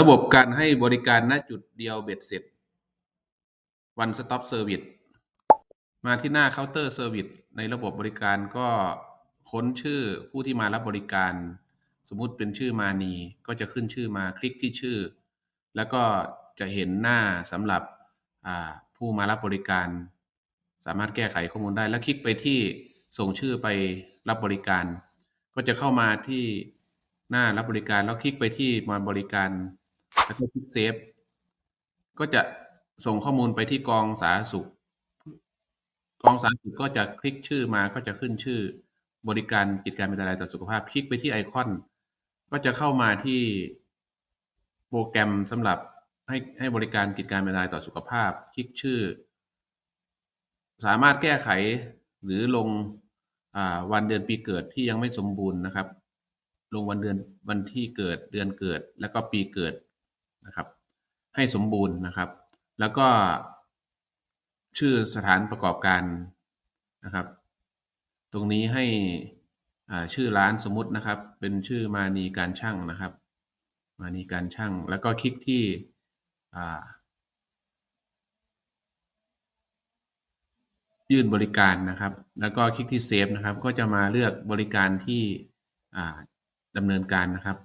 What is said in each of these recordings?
ระบบการให้บริการณจุดเดียวเบ็ดเสร็จ One Stop Service มาที่หน้าเคาน์เตอร์เซอร์วิสในระบบบริการก็ค้นชื่อผู้ที่มารับบริการ สมมุติเป็นชื่อมานีก็จะขึ้นชื่อมาคลิกที่ชื่อ แล้วก็จะเห็นหน้าสำหรับผู้มารับบริการ สามารถแก้ไขข้อมูลได้ แล้วคลิกไปที่ส่งชื่อไปรับบริการ ก็จะเข้ามาที่หน้ารับบริการแล้วคลิกไปที่มาบริการ แล้วก็คลิกเซฟ ก็จะส่งข้อมูลไปที่กองสาธารณสุข กองสาธารณสุขก็จะคลิกชื่อมาก็จะขึ้นชื่อ บริการกิจการเป็นอันตรายต่อสุขภาพ คลิกไปที่ไอคอน ก็จะเข้ามาที่โปรแกรมสำหรับให้ให้บริการกิจการเป็นอันตรายต่อสุขภาพ คลิกชื่อ สามารถแก้ไขหรือลงอวันเดือนปีเกิดที่ยังไม่สมบูรณ์นะครับ ลงวันเดือนวันที่เกิดเดือนเกิด แล้วก็ปีเกิด นะครับ ให้สมบูรณ์นะครับ แล้วก็ชื่อสถานประกอบการนะครับ ตรงนี้ให้ชื่อร้านสมมตินะครับ เป็นชื่อมานีการช่างนะครับ มานีการช่าง แล้วก็คลิกที่ยื่นบริการนะครับ แล้วก็คลิกที่เซฟนะครับ ก็จะมาเลือกบริการที่ดำเนินการนะครับ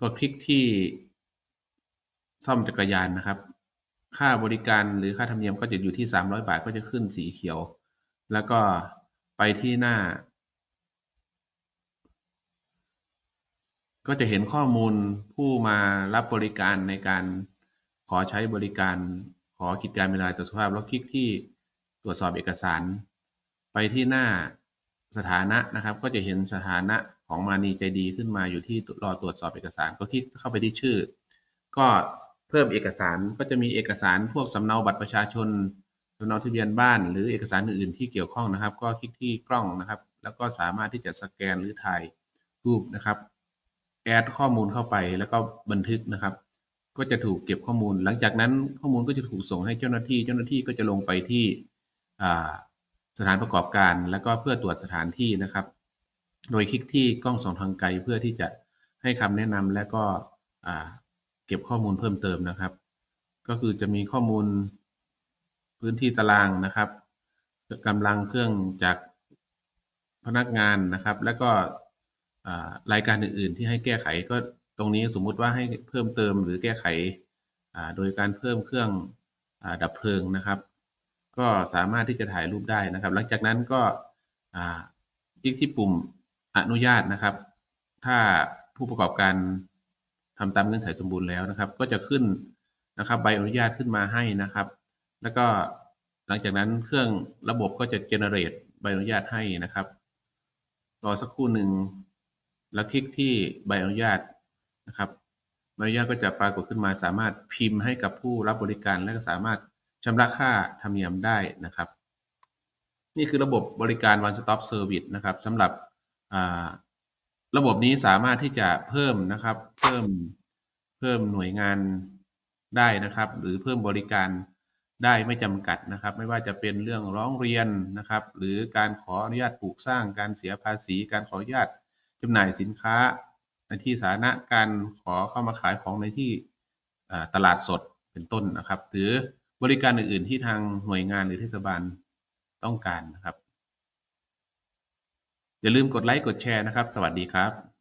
ก็คลิกที่ ซ่อมจักรยานนะครับ ค่าบริการหรือค่าธรรมเนียมก็จะอยู่ที่ 300 บาทก็จะขึ้นสีเขียว แล้วก็ไปที่หน้า ก็จะเห็นข้อมูลผู้มารับบริการในการขอใช้บริการขอกิจการเป็นรายต่อสุขภาพแล้วคลิกที่ตรวจสอบเอกสาร ไปที่หน้าสถานะนะครับ ก็จะเห็นสถานะของมานีใจดีขึ้นมาอยู่ที่รอตรวจสอบเอกสารก็คลิกเข้าไปที่ชื่อ ก็ เพิ่มเอกสารก็จะมีเอกสารพวกสำเนาบัตรประชาชนสำเนาทะเบียนบ้าน หรือเอกสารอื่นๆที่เกี่ยวข้องนะครับ ก็คลิกที่กล้องนะครับ แล้วก็สามารถที่จะสแกนหรือถ่ายรูปนะครับแอดข้อมูลเข้าไปแล้วก็บันทึกนะครับ ก็จะถูกเก็บข้อมูล หลังจากนั้นข้อมูลก็จะถูกส่งให้เจ้าหน้าที่ เจ้าหน้าที่ก็จะลงไปที่สถานประกอบการ แล้วก็เพื่อตรวจสถานที่นะครับ โดยคลิกที่กล้องส่องทางไกลเพื่อที่จะให้คำแนะนำและก็ เก็บข้อมูลเพิ่มเติมนะครับ ก็คือจะมีข้อมูลพื้นที่ตารางนะครับกำลังเครื่องจากพนักงานนะครับ แล้วก็รายการอื่น ๆ ที่ให้แก้ไขก็ตรงนี้สมมุติว่าให้เพิ่มเติมหรือแก้ไขโดยการเพิ่มเครื่องอดับเพลิงนะครับ ก็สามารถที่จะถ่ายรูปได้นะครับ หลังจากนั้นก็คลิกที่ปุ่มอนุญาตนะครับ ถ้าผู้ประกอบการ ทำตามเงื่อนไขสมบูรณ์แล้วนะครับ ก็จะขึ้นนะครับ ใบอนุญาตขึ้นมาให้นะครับ แล้วก็หลังจากนั้นเครื่องระบบก็จะเจเนเรตใบอนุญาตให้นะครับรอสักครู่หนึ่งแล้วคลิกที่ใบอนุญาตนะครับใบอนุญาตก็จะปรากฏขึ้นมาสามารถพิมพ์ให้กับผู้รับบริการ และก็สามารถชำระค่าธรรมเนียมได้นะครับ นี่คือระบบบริการ One Stop Service นะครับสำหรับอ่า ระบบนี้สามารถที่จะเพิ่มนะครับ เพิ่มเพิ่มหน่วยงานได้นะครับ หรือเพิ่มบริการได้ไม่จำกัดนะครับ ไม่ว่าจะเป็นเรื่องร้องเรียนนะครับ หรือการขออนุญาตปลูกสร้างการเสียภาษี การขออนุญาตจำหน่ายสินค้า ในที่สาธารณะการขอเข้ามาขายของในที่ตลาดสดเป็นต้นนะครับ หรือบริการอื่น ๆ ที่ทางหน่วยงานหรือเทศบาลต้องการนะครับ อย่าลืมกดไลค์กดแชร์นะครับ สวัสดีครับ